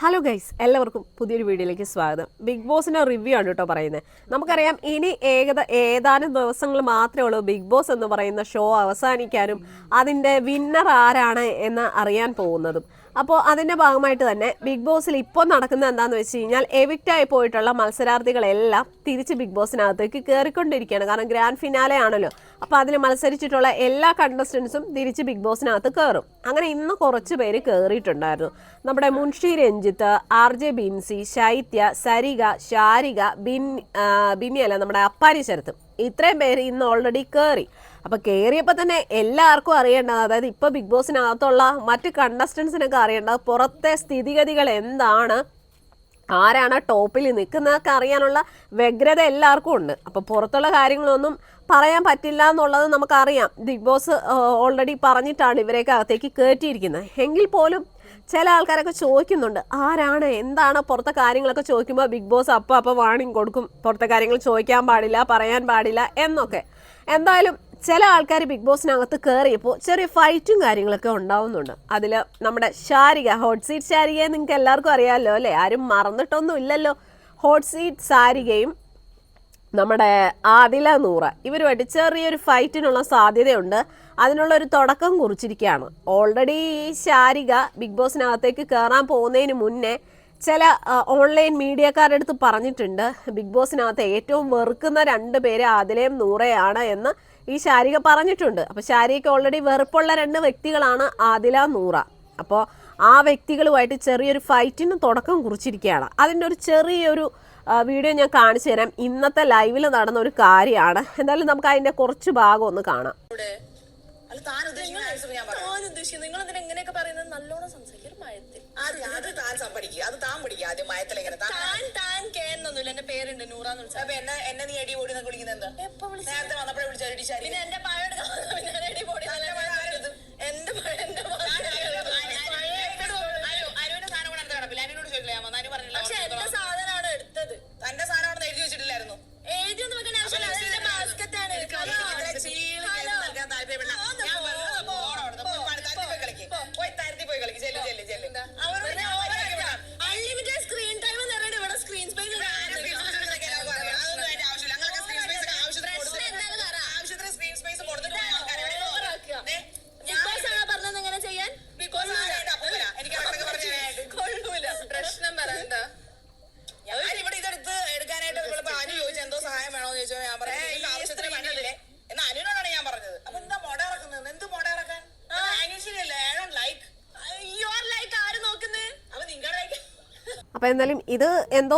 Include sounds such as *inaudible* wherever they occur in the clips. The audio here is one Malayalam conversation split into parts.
ഹലോ ഗൈസ് എല്ലാവർക്കും പുതിയൊരു വീഡിയോയിലേക്ക് സ്വാഗതം. ബിഗ് ബോസിന്റെ റിവ്യൂ ആണ് കേട്ടോ പറയുന്നത്. നമുക്കറിയാം ഇനി ഏകദ ഏതാനും ദിവസങ്ങൾ മാത്രമേ ഉള്ളൂ ബിഗ് ബോസ് എന്ന് പറയുന്ന ഷോ അവസാനിക്കാനും അതിന്റെ വിന്നർ ആരാണ് എന്ന് അറിയാൻ പോകുന്നതും. അപ്പോൾ അതിന്റെ ഭാഗമായിട്ട് തന്നെ ബിഗ് ബോസിൽ ഇപ്പോൾ നടക്കുന്നത് എന്താണെന്ന് വെച്ച് കഴിഞ്ഞാൽ എവിക്റ്റായി പോയിട്ടുള്ള മത്സരാർത്ഥികളെല്ലാം തിരിച്ച് ബിഗ് ബോസിനകത്തേക്ക് കയറിക്കൊണ്ടിരിക്കുകയാണ് കാരണം ഗ്രാൻഡ് ഫിനാലെ ആണല്ലോ. അപ്പോൾ അതിൽ മത്സരിച്ചിട്ടുള്ള എല്ലാ കണ്ടസ്റ്റൻസും തിരിച്ച് ബിഗ് ബോസിനകത്ത് കയറും അങ്ങനെ ഇന്ന് കുറച്ച് പേര് കയറിയിട്ടുണ്ടായിരുന്നു നമ്മുടെ Munshi Ranjith R J Binsi Shaithya Sarika Sarika bin ആ, ബിന്നിയല്ല നമ്മുടെ അപ്പാരി ശരത്ത്. ഇത്രയും പേര് ഇന്ന് ഓൾറെഡി കയറി അപ്പോൾ കയറിയപ്പോൾ തന്നെ എല്ലാവർക്കും അറിയേണ്ടത് അതായത് ഇപ്പൊ ബിഗ് ബോസിനകത്തുള്ള മറ്റ് കണ്ടസ്റ്റൻസിനൊക്കെ അറിയേണ്ടത് പുറത്തെ സ്ഥിതിഗതികൾ എന്താണ്? ആരാണ് ടോപ്പിൽ നിൽക്കുന്നതൊക്കെ അറിയാനുള്ള വ്യഗ്രത എല്ലാവർക്കും ഉണ്ട്. അപ്പോൾ പുറത്തുള്ള കാര്യങ്ങളൊന്നും പറയാൻ പറ്റില്ല എന്നുള്ളത് നമുക്കറിയാം. ബിഗ് ബോസ് ഓൾറെഡി പറഞ്ഞിട്ടാണ് ഇവരെയൊക്കെ അകത്തേക്ക് കയറ്റിയിരിക്കുന്നത് എങ്കിൽ പോലും ചില ആൾക്കാരൊക്കെ ചോദിക്കുന്നുണ്ട് ആരാണ്? എന്താണ് പുറത്തെ കാര്യങ്ങളൊക്കെ ചോദിക്കുമ്പോൾ ബിഗ് ബോസ് അപ്പം അപ്പം വാണിംഗ് കൊടുക്കും. പുറത്തെ കാര്യങ്ങൾ ചോദിക്കാൻ പാടില്ല പറയാൻ പാടില്ല എന്നൊക്കെ. എന്തായാലും ചില ആൾക്കാർ ബിഗ് ബോസിനകത്ത് കയറിയപ്പോൾ ചെറിയ ഫൈറ്റും കാര്യങ്ങളൊക്കെ ഉണ്ടാവുന്നുണ്ട്. അതിൽ നമ്മുടെ ശാരിക ഹോട്ട് സീറ്റ് ശാരികയെ നിങ്ങൾക്ക് എല്ലാവർക്കും അറിയാമല്ലോ അല്ലേ? ആരും മറന്നിട്ടൊന്നും ഇല്ലല്ലോ. ഹോട്ട് സീറ്റ് സാരികയും നമ്മുടെ ആദില നൂറ ഇവരുമായിട്ട് ചെറിയൊരു ഫൈറ്റിനുള്ള സാധ്യതയുണ്ട്. അതിനുള്ള ഒരു തുടക്കം കുറിച്ചിരിക്കുകയാണ്. ഓൾറെഡി ഈ ശാരിക ബിഗ് ബോസിനകത്തേക്ക് കയറാൻ പോകുന്നതിന് മുന്നേ ചില ഓൺലൈൻ മീഡിയക്കാരുടെ അടുത്ത് പറഞ്ഞിട്ടുണ്ട് ബിഗ് ബോസിനകത്ത് ഏറ്റവും വെറുക്കുന്ന രണ്ട് പേര് ആദിലയും നൂറയാണ് എന്ന്. ഈ ശാരിക പറഞ്ഞിട്ടുണ്ട്. അപ്പോൾ ശാരിക ഓൾറെഡി വെറുപ്പുള്ള രണ്ട് വ്യക്തികളാണ് ആദില നൂറ. അപ്പോൾ ആ വ്യക്തികളുമായിട്ട് ചെറിയൊരു ഫൈറ്റിന് തുടക്കം കുറിച്ചിരിക്കുകയാണ്. അതിന്റെ ഒരു ചെറിയൊരു വീഡിയോ ഞാൻ കാണിച്ചു തരാം. ഇന്നത്തെ ലൈവിൽ നടന്ന ഒരു കാര്യമാണ്. എന്തായാലും നമുക്ക് അതിന്റെ കുറച്ച് ഭാഗം ഒന്ന് കാണാം. നിങ്ങൾ എന്തിനാ പറയുന്നത്? നല്ലോണം സംസാരിക്കും മയത്തിൽ. അത് താൻ സം പഠിക്കുക അത് താൻ പഠിക്കുക ആദ്യം മയത്തിൽ എങ്ങനെ താൻ പേരുണ്ട് നൂറാന്ന് വിളിച്ചത് അപ്പൊ എന്നെ എന്നെ നീ അടി ഓടി എന്നൊക്കെ വിളിക്കുന്നത് എന്താ? എപ്പോ വിളിച്ചു? നേരത്തെ വന്നപ്പോഴേ വിളിച്ച അടി ശരി പിന്നെ എന്റെ പഴം എടുക്കാൻ *laughs* പിന്നെ ഞാൻ എടി പൊടി എന്റെ പഴം ആരത്? എന്റെ പഴം എന്റെ അനുവിന്റെ സാധനം കൂടെ അടുത്ത് കിടപ്പില്ല. അനുവിനോട് ചോദിക്കില്ല. ഞാൻ വന്നു അനു പറഞ്ഞില്ല പക്ഷെ എന്റെ സാധനമാണ് എടുത്തത്. തന്റെ സാധനം അവിടെ എഴുതി വെച്ചിട്ടില്ലായിരുന്നു. എഴുതി ഒന്നും വെക്കാൻ ആവശ്യമില്ല. അതെന്റെ ബാസ്ക്കറ്റ് ആണ്. ഇത്ര ചീൾ അപ്പോൾ എന്തായാലും ഇത് എന്തോ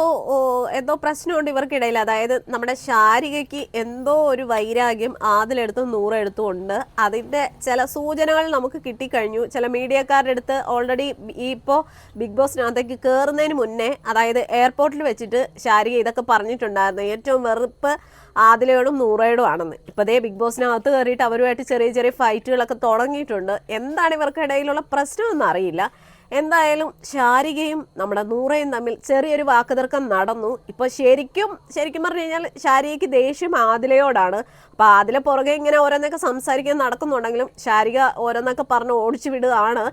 എന്തോ പ്രശ്നമുണ്ട് ഇവർക്കിടയിൽ. അതായത് നമ്മുടെ ശാരികയ്ക്ക് എന്തോ ഒരു വൈരാഗ്യം ആദിലെടുത്തും നൂറെടുത്തും ഉണ്ട് അതിന്റെ ചില സൂചനകൾ നമുക്ക് കിട്ടിക്കഴിഞ്ഞു. ചില മീഡിയക്കാരുടെ അടുത്ത് ഓൾറെഡി ഈ ഇപ്പോൾ ബിഗ് ബോസിനകത്തേക്ക് കയറുന്നതിന് മുന്നേ അതായത് എയർപോർട്ടിൽ വെച്ചിട്ട് ശാരിക ഇതൊക്കെ പറഞ്ഞിട്ടുണ്ടായിരുന്നു. ഏറ്റവും വെറുപ്പ് ആദിലയോടും നൂറയോടും ആണെന്ന്. ഇപ്പൊ ദേ ബിഗ് ബോസിനകത്ത് കയറിയിട്ട് അവരുമായിട്ട് ചെറിയ ചെറിയ ഫൈറ്റുകളൊക്കെ തുടങ്ങിയിട്ടുണ്ട്. എന്താണ് ഇവർക്കിടയിലുള്ള പ്രശ്നമെന്ന് അറിയില്ല. എന്തായാലും ശാരികയും നമ്മുടെ നൂറയും തമ്മിൽ ചെറിയൊരു വാക്കുതർക്കം നടന്നു. ഇപ്പൊ ശരിക്കും ശരിക്കും പറഞ്ഞു കഴിഞ്ഞാൽ ശാരികയ്ക്ക് ദേഷ്യം ആദിലയോടാണ് അപ്പൊ ആദില പുറകെ ഇങ്ങനെ ഓരോന്നൊക്കെ സംസാരിക്കാൻ നടക്കുന്നുണ്ടെങ്കിലും ശാരിക ഓരോന്നൊക്കെ പറഞ്ഞ് ഓടിച്ചു വിടുകയാണ്.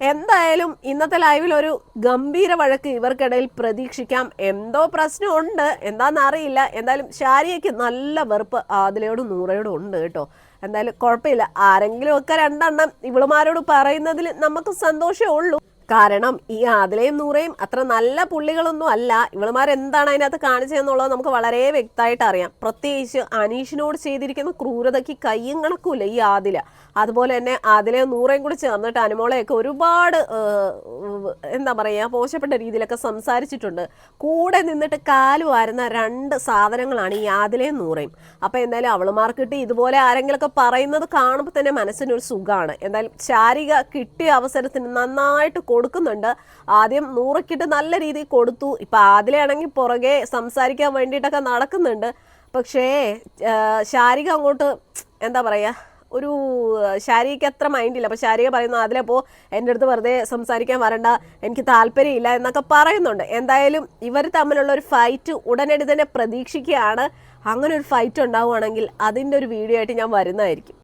എന്തായാലും ഇന്നത്തെ ലൈവിൽ ഒരു ഗംഭീര വഴക്ക് ഇവർക്കിടയിൽ പ്രതീക്ഷിക്കാം. എന്തോ പ്രശ്നമുണ്ട് എന്താണെന്ന് അറിയില്ല. എന്തായാലും ശാരികയ്ക്ക് നല്ല വെറുപ്പ് ആദിലയോടും നൂറയോടും ഉണ്ട് കേട്ടോ. എന്തായാലും കുഴപ്പമില്ല. ആരെങ്കിലും ഒക്കെ രണ്ടെണ്ണം ഇവളുമാരോട് പറയുന്നതിൽ നമുക്ക് സന്തോഷമേ ഉള്ളൂ. കാരണം ഈ ആദിലയും നൂറയും അത്ര നല്ല പുള്ളികളൊന്നും അല്ല. ഇവളുമാർ എന്താണ് അതിനകത്ത് കാണിച്ചതെന്നുള്ളത് നമുക്ക് വളരെ വ്യക്തമായിട്ട് അറിയാം. പ്രത്യേകിച്ച് അനീഷിനോട് ചെയ്തിരിക്കുന്ന ക്രൂരതയ്ക്ക് കയ്യും കണക്കൂല ഈ ആദില. അതുപോലെ തന്നെ ആദിലയും നൂറയും കൂടി ചേർന്നിട്ട് അനുമോളെയൊക്കെ ഒരുപാട് എന്താ പറയുക മോശപ്പെട്ട രീതിയിലൊക്കെ സംസാരിച്ചിട്ടുണ്ട്. കൂടെ നിന്നിട്ട് കാൽ വാരുന്ന രണ്ട് സാധനങ്ങളാണ് ഈ ആദിലയും നൂറയും. അപ്പോൾ എന്തായാലും അവളുമാർക്ക് കിട്ടി ഇതുപോലെ ആരെങ്കിലുമൊക്കെ പറയുന്നത് കാണുമ്പോൾ തന്നെ മനസ്സിനൊരു സുഖമാണ് എന്തായാലും ശാരിക കിട്ടിയ അവസരത്തിന് നന്നായിട്ട് കൊടുക്കുന്നുണ്ട്. ആദ്യം നൂറക്കിട്ട് നല്ല രീതിയിൽ കൊടുത്തു. ഇപ്പം ആദിലയാണെങ്കിൽ പുറകെ സംസാരിക്കാൻ വേണ്ടിയിട്ടൊക്കെ നടക്കുന്നുണ്ട്. പക്ഷേ ശാരിക അങ്ങോട്ട് എന്താ പറയാ ഒരു ശാരികയ്ക്ക് അത്ര മൈൻഡില്ല അപ്പോൾ ശാരിക പറയുന്നു അതിലപ്പോൾ എന്റെ അടുത്ത് വെറുതെ സംസാരിക്കാൻ വരണ്ട. എനിക്ക് താല്പര്യമില്ല എന്നൊക്കെ പറയുന്നുണ്ട്. എന്തായാലും ഇവർ തമ്മിലുള്ള ഒരു ഫൈറ്റ് ഉടനടി തന്നെ പ്രതീക്ഷിക്കുകയാണ്. അങ്ങനെ ഒരു ഫൈറ്റ് ഉണ്ടാവുകയാണെങ്കിൽ അതിന്റെ ഒരു വീഡിയോ ആയിട്ട് ഞാൻ വരുന്നതായിരിക്കും.